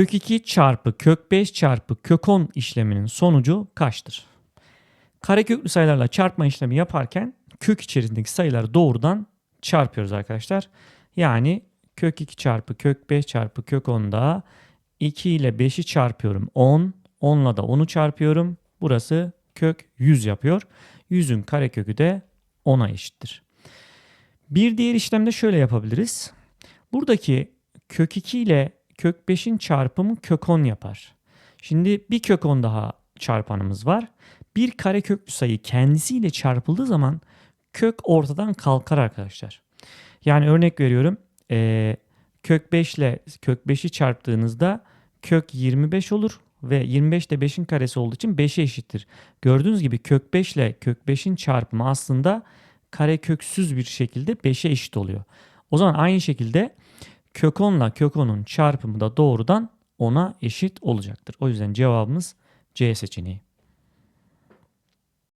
Kök 2 çarpı kök 5 çarpı kök 10 işleminin sonucu kaçtır? Kareköklü sayılarla çarpma işlemi yaparken kök içerisindeki sayıları doğrudan çarpıyoruz arkadaşlar. Yani kök 2 çarpı kök 5 çarpı kök 10'da 2 ile 5'i çarpıyorum 10. 10 ile de 10'u çarpıyorum. Burası kök 100 yapıyor. 100'ün karekökü de 10'a eşittir. Bir diğer işlemde şöyle yapabiliriz. Buradaki kök 2 ile kök 5'in çarpımı kök 10 yapar. Şimdi bir kök 10 daha çarpanımız var. Bir kareköklü sayı kendisiyle çarpıldığı zaman kök ortadan kalkar arkadaşlar. Yani örnek veriyorum. eee, kök 5 ile kök 5'i çarptığınızda kök 25 olur ve 25 de 5'in karesi olduğu için 5'e eşittir. Gördüğünüz gibi kök 5 ile kök 5'in çarpımı aslında kareköksüz bir şekilde 5'e eşit oluyor. O zaman aynı şekilde kök 10 ile kök 10'un çarpımı da doğrudan 10'a eşit olacaktır. O yüzden cevabımız C seçeneği.